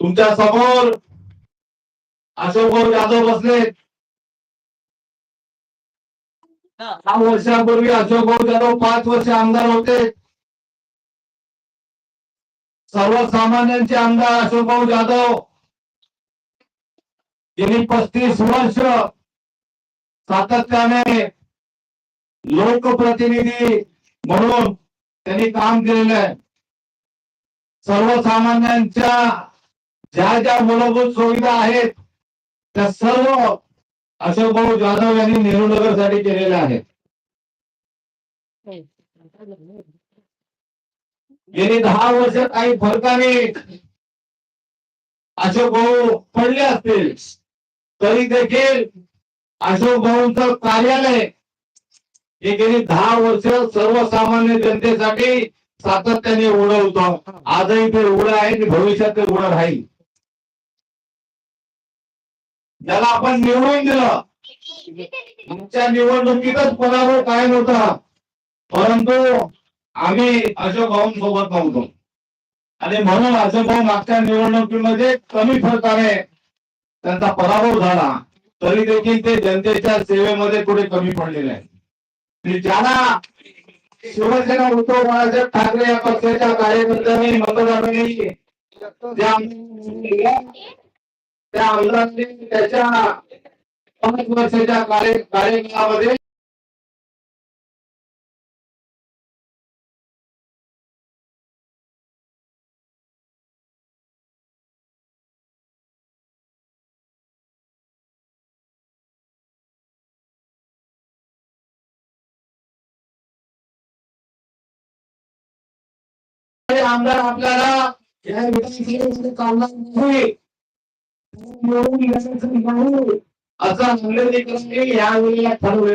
तुमच्यासमोर अशोकभाऊ जाधव बसले. दहा वर्षापूर्वी अशोकभाऊ जाधव पाच वर्ष आमदार होते. सर्वसामान्यांचे आमदार अशोकभाऊ जाधव. गेली पस्तीस वर्ष सातत्याने लोकप्रतिनिधी म्हणून त्यांनी काम केलेलं आहे. सर्वसामान्यांच्या ज्या ज्या मूलभूत सुविधा आहेत त्या सर्व अशोकभाऊ जाधव यांनी नेहरू साठी केलेल्या आहेत. गेली दहा वर्ष काही फरकाने अशोक भाऊ पडले असतील तरी देखील अशोक भाऊंच कार्यालय हे गेली दहा वर्ष सर्वसामान्य जनतेसाठी सातत्याने उघडं होतं. आजही ते उघडं आहे आणि भविष्यात ते उघडं राहील. ज्याला आपण निवडून दिलं. आमच्या निवडणुकीतच पराभव काय नव्हता. परंतु आम्ही अशोक भाऊंसोबत नव्हतो. आणि म्हणून अशोक भाऊ मागच्या निवडणुकीमध्ये कमी फरकाने त्यांचा पराभव झाला. तरी देखील ते जनतेच्या सेवेमध्ये कुठे कमी पडले नाही ज्याला शिवसेना उद्धव बाळासाहेब ठाकरे या पक्षाच्या कार्यकर्त्यांनी मतदारांनी त्या आमदारांनी त्याच्या पाच वर्षाच्या कार्य कार्यकाळामध्ये आमदार आपल्याला या विधानसभेमध्ये चालणार नाही.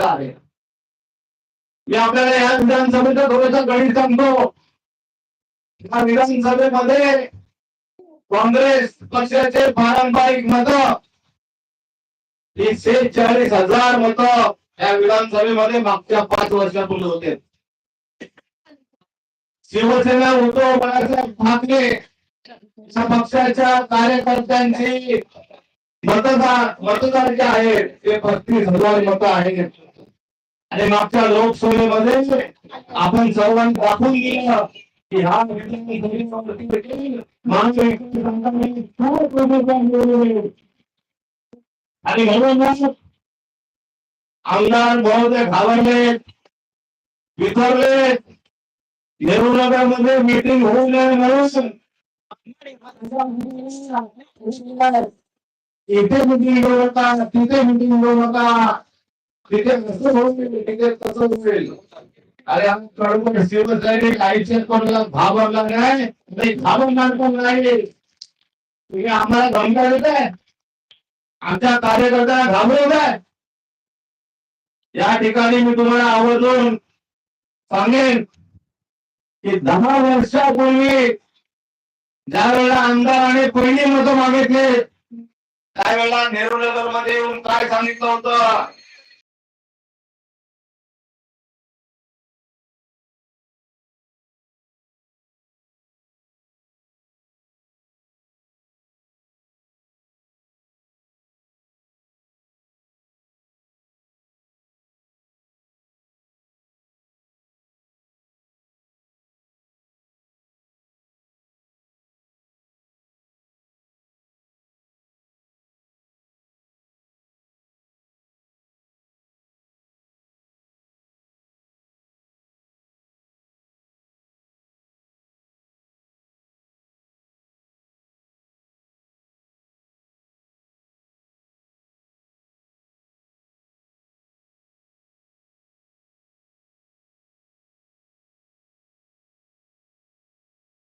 आहे. मी आपल्याला या विधानसभेचा गणित सांगतो. या विधानसभेमध्ये काँग्रेस पक्षाचे पारंपरिक मत एकशे चाळीस हजार मत या विधानसभेमध्ये मागच्या पाच वर्षापूर्वी होते. शिवसेना उद्धव बाळासाहेब ठाकरे पक्षाच्या कार्यकर्त्यांची मतदार मतदार जे आहेत ते बत्तीस हजार मत आहेत. आणि मागच्या लोकसभेमध्ये आपण सर्वांनी दाखवून दिलं की हा विधानसभेवरती आणि म्हणून आमदार महोदय घाबरले विसरले नेहरू मीटिंग होऊ नये म्हणून. इथे मिटिंग घेऊ नका तिथे मिटिंग घेऊ नका. तिथे कसं होईल तिथे कसं होईल अरे आम्ही शिवसैनिक आयुष्यात कोणाला घाबरला नाही नाही घाबरणार पण नाही. तुम्ही आम्हाला धमका देत आहे आमच्या कार्यकर्त्यांना घाबरवत आहे या ठिकाणी मी तुम्हाला आवर्जून सांगेन की दहा वर्षापूर्वी ज्या वेळेला आमदाराने पहिली मत मागितले त्यावेळेला नेहरू नगरमध्ये येऊन काय सांगितलं होतं?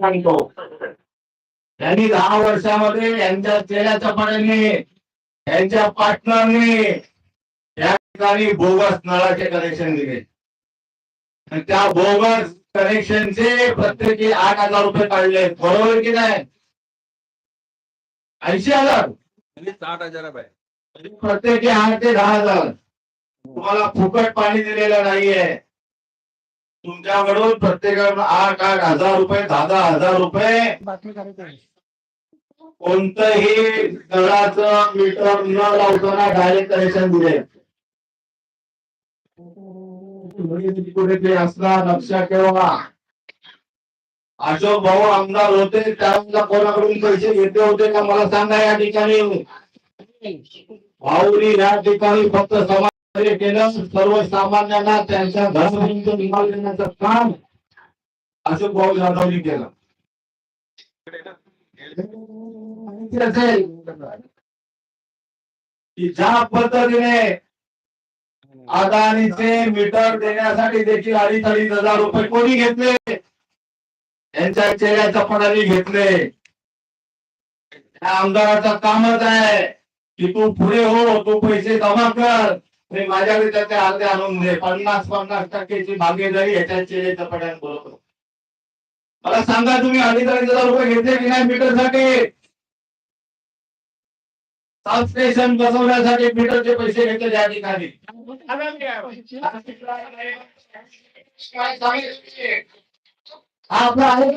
सांगतो. त्यांनी दहा वर्षामध्ये यांच्या चेहऱ्याच्या पाण्याने यांच्या पार्टनरने या ठिकाणी बोगस नळाचे कनेक्शन दिले. आणि त्या बोगस कनेक्शनचे प्रत्येकी आठ हजार रुपये काढले. बरोबर की नाही? ऐंशी हजार. साठ हजार प्रत्येकी आठ ते दहा हजार. तुम्हाला फुकट पाणी दिलेलं नाहीये. तुमच्याकडून प्रत्येकाकडून आठ आठ हजार रुपये दहा दहा हजार रुपये. कोणतंही नळाचं मीटर न लावताना डायरेक्ट कनेक्शन दिले. कुठेतरी असणार लक्षात ठेवा. अशोक भाऊ आमदार होते त्यावेळेला कोणाकडून पैसे घेतले होते का मला सांगा या ठिकाणी. भाऊनी या ठिकाणी फक्त समाज केलं सर्वसामान्यांना त्यांच्या घरापर्यंत निकाल देण्याचं काम अशोक भाऊ जाधवनी केलं. की ज्या पद्धतीने अदानीचे मीटर देण्यासाठी देखील अडीच अडीच हजार रुपये कोणी घेतले? यांच्या चेहऱ्याच्या पणाने घेतले. त्या आमदाराचं कामच आहे की तू पुढे हो तू पैसे जमा कर. मी माझ्या त्याचे अर्धे आणून दे. पन्नास पन्नास टक्केची भागीदारी ह्याच्या चेहऱ्याच्या पणाने मला सांगा तुम्ही अडीच अडीच हजार रुपये घेतले की नाही मीटरसाठी? सब स्टेशन बसवण्यासाठी मीटरचे पैसे घेतले त्या ठिकाणी. आपला आहे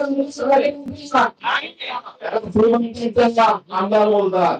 आमदार बोलतात.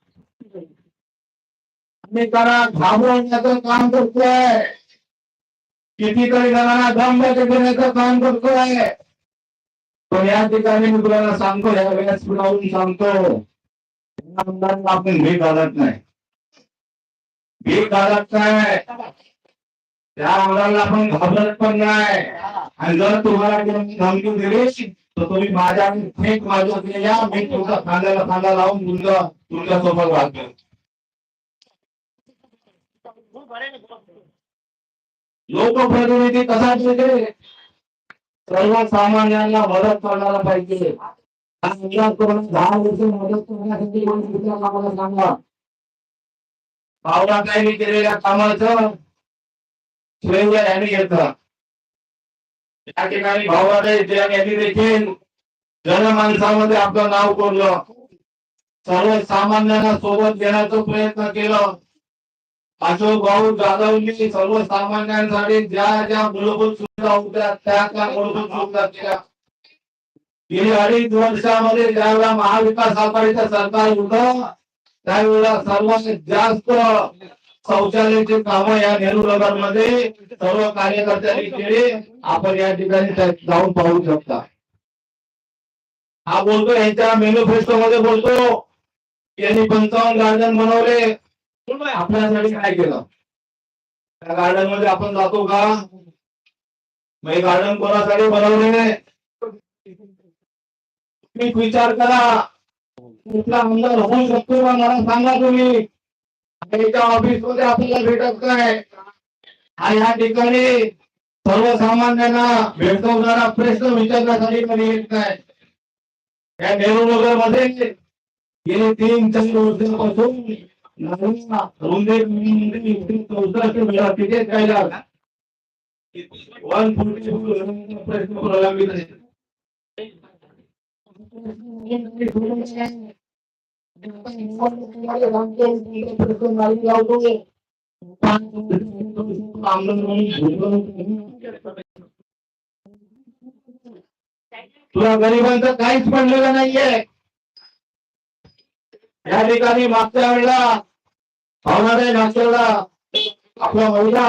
टाकतोय त्याला घाबरवण्याचं काम करतोय कितीतरी जणांना दंभ देण्याचं काम करतोय पण या ठिकाणी मी तुला सांगतो या व्यासपीठावरून सांगतो आपण भीक घालत नाही। भीक घालत नाही। त्या मुलांना आपण घाबरत पण नाही आणि जर तुम्हाला धमकी दिली तर तुम्ही माझ्या फेक माझ्या या मी तुमचा खांद्याला खांदा लावून तुमचा तुमच्यासोबत वागतो लोकप्रतिनिधी कसा सर्वसामान्यांना मदत करणारा पाहिजे. आमदार दहा वर्ष मदत करण्यासाठी मला सांगा. केलेल्या कामाचं? श्रेय यांनी ठिकाणी यांनी देखील जनमानसामध्ये आपलं नाव कोरलं. सर्वसामान्यांना सोबत घेण्याचा प्रयत्न केला. अशोक भाऊ जाधवनी सर्वसामान्यांसाठी ज्या ज्या मूलभूत सुविधा होत्या त्या त्या मूलभूत सुविधा केल्या. गेली अडीच वर्षामध्ये ज्यावेळेला महाविकास आघाडीचं सरकार होत त्यावेळेला सर्वात जास्त शौचालयाची कामं या नेहरू नगरमध्ये सर्व कार्यकर्त्यांनी केली. आपण या ठिकाणी जाऊन पाहू शकता. हा बोलतो यांच्या मॅनिफेस्टो मध्ये बोलतो. यांनी पंचावन्न गार्डन बनवले. आपल्यासाठी काय केलं? त्या गार्डनमध्ये आपण जातो का? मग गार्डन कोणासाठी बनवले तुम्ही विचार करा. कुठला आमदार होऊ शकतो का? मला सांगा तुम्ही. ऑफिसमध्ये आपल्याला भेटत काय आणि या ठिकाणी. सर्वसामान्यांना भेटवणारा प्रश्न विचारण्यासाठी कधी येत नाही या नेहरू नगरमध्ये गेले तीन चार वर्षापासून नवीन वेळा वन फोर्टी प्रश्न प्रलंबित तुला गरिबांचं काहीच पडलेलं नाहीये. या ठिकाणी मागच्या वेळेला आहे मागच्या आपलं आपला महिला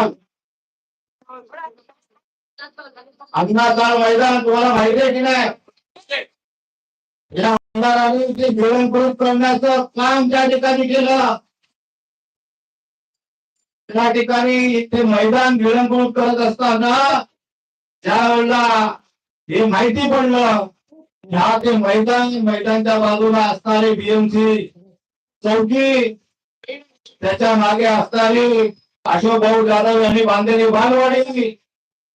अन्नाचा मैदान तुम्हाला माहिती आहे की नाही? या आमदारांनी ते गिळंकृत करण्याचं काम त्या ठिकाणी केलं त्या ठिकाणी ते मैदान गिळंकृत करत असताना ज्यावेळेला हे माहिती पडलं ह्या ते मैदान मैदानच्या बाजूला असणारे बीएमसी चौकी त्याच्यामागे असणारी अशोक भाऊ जाधव यांनी बांधलेली बालवाडी.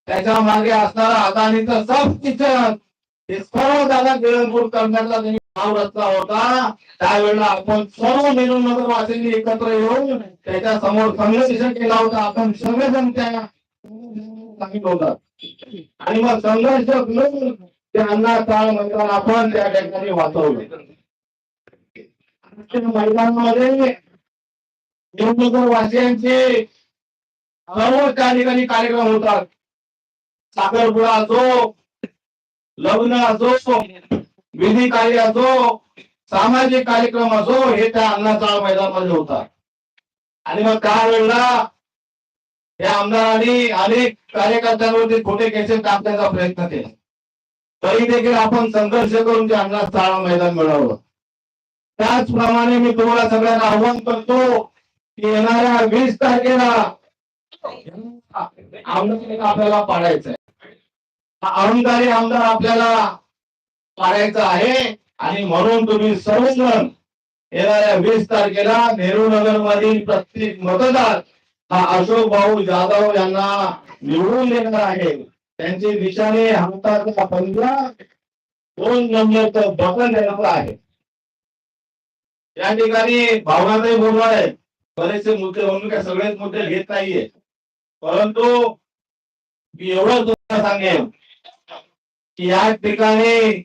त्याच्यामागे असणारा अदानीचं सब किचन. हे सर्व दादा गिळंकृत करण्याचा त्यांनी भाव रचला होता. त्यावेळेला आपण सर्व निरुनगर वासिंनी एकत्र येऊन त्याच्यासमोर संघर्ष केला होता. आपण सगळेजण त्या सांगितलं होता आणि मग संघर्ष करून ते काळ मैदान आपण त्या ठिकाणी वाचवले. मैदानामध्ये निरुनगर वासियांचे हळूहळू त्या ठिकाणी कार्यक्रम होतात. साखरपुडा असो लग्न असो विधी कार्य असो सामाजिक कार्यक्रम असो हे त्या अन्नाचा मैदानामध्ये होतात. आणि मग त्यावेळेला या आमदारांनी अनेक कार्यकर्त्यांवरती खोटे केसेस टाकण्याचा प्रयत्न केला. तरी देखील आपण संघर्ष करून ते अण्णा चाळ मैदान मिळवलं त्याचप्रमाणे मी तुम्हाला सगळ्यांना आव्हान करतो येणाऱ्या वीस तारखेला आमदार आपल्याला पाडायचं आहे अहंकारी आमदार आपल्याला पाडायचं आहे आणि म्हणून तुम्ही सर्वजण येणाऱ्या वीस तारखेला नेहरू नगर मधील प्रत्येक मतदार हा अशोक भाऊ जाधव यांना निवडून देणार आहे. त्यांची दिशाने हाताचा पंधरा दोन नंबरचं बटन देणार आहे. या ठिकाणी भावनाताई बोलणार आहेत बरेचसे मुद्दे म्हणून काय सगळेच मुद्दे घेत नाहीये. परंतु मी एवढंच तुम्हाला सांगेन की या ठिकाणी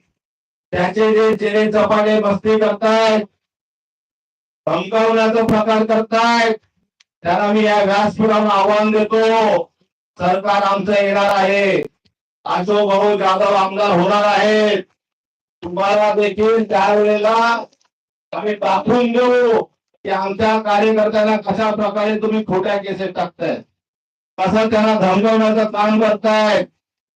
त्याचे जे चेहरे चपाटे मस्ती करतायत धमकावण्याचा प्रकार करतायत त्यांना मी या व्यासपीठावर आव्हान देतो. सरकार आमचं येणार आहे. अशोक भाऊ जाधव आमदार होणार आहेत. तुम्हाला देखील त्यावेळेला आम्ही दाखवून देऊ. की आमच्या कार्यकर्त्यांना कशा प्रकारे तुम्ही खोट्या केसेस टाकताय? कसं त्यांना धमकवण्याचं काम करताय?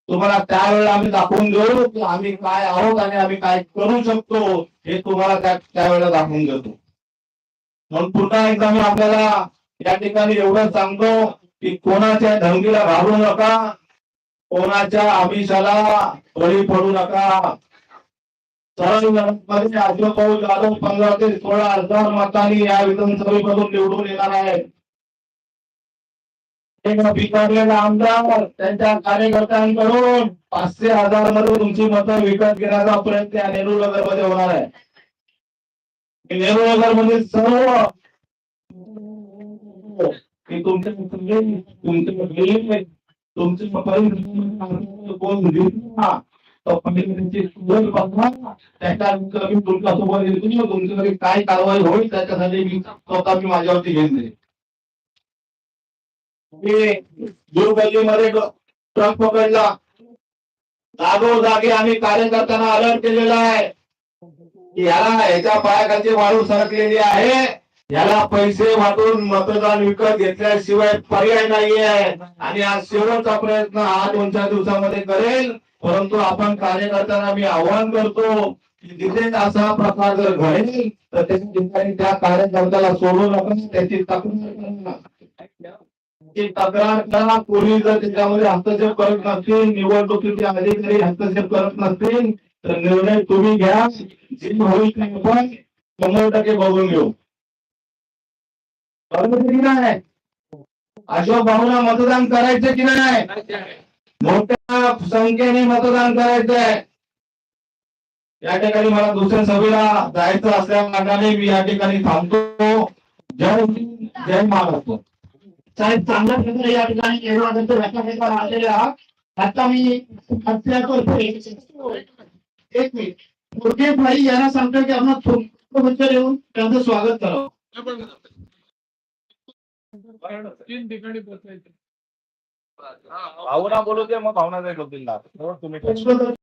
तुम्हाला त्यावेळेला आम्ही दाखवून देऊ की आम्ही काय आहोत आणि आम्ही काय करू शकतो हे तुम्हाला त्या त्यावेळेला दाखवून देतो. म्हणून पुन्हा एकदा मी आपल्याला या ठिकाणी एवढं सांगतो की कोणाच्या धमकीला घाबरू नका कोणाच्या आमिषाला बळी पडू नका. सरळ अर्ज अशोक जाधव पंधरा ते सोळा हजार मतांनी या विधानसभेमधून निवडून येणार आहेत एक आमदार त्यांच्या कार्यकर्त्यांकडून पाचशे हजारमध्ये तुमची मतं विकत घेण्याचा प्रयत्न या नेहरू नगरमध्ये होणार आहे नेहरू नगरमध्ये सर्व तुमचे तुमचे तुमचे तुमचे कोण दिसला तर त्याच्यानंतर मी तुमच्यासोबत येतो तुमच्याकडे काय कारवाई होईल त्याच्यासाठी मी स्वतः मी माझ्यावरती घेऊन जाईल मी गल्लीमध्ये ट्रक पकडला. जागोजागी आम्ही कार्यकर्त्यांना अलर्ट केलेला आहे. की याला याच्या पायाखालची वाळू सरकलेली आहे. याला पैसे वाटून मतदान विकत घेतल्याशिवाय पर्याय नाहीये. आणि आज शेवटचा प्रयत्न हा दोन चार दिवसामध्ये करेल. परंतु आपण कार्य करताना मी आवाहन करतो की जिथे असा प्रकार जर घडेल तर त्याच्या ठिकाणी त्या कार्यकर्त्याला सोडू नका त्याची तक्रार करा ती तक्रार करा कोणी जर त्याच्यामध्ये हस्तक्षेप करत नसतील निवडणुकीचे अधिकारी हस्तक्षेप करत नसतील तर निर्णय तुम्ही घ्या. जे होईल आपण शंभर टक्के बघून घेऊ. बरोबर की नाही? अशोक भाऊला मतदान करायचं की नाही? मोठ्या संख्येने मतदान करायचंय. या ठिकाणी मला दुसऱ्या सभेला जायचं असल्या कारणाने मी या ठिकाणी थांबतो. जय जय महाराष्ट्र. साहेब चांगल्या प्रकारे या ठिकाणी निर्वाहाचं व्याख्यान आलेले आहात. आता मी हत्या करतोय एक मिनिट. मुरगेश भाई यांना सांगतो की आपण थोडं येऊन त्यांचं स्वागत करावं. तीन ठिकाणी पोहोचायचं. भावना बोलू दे मग भावना जाईल तुम्ही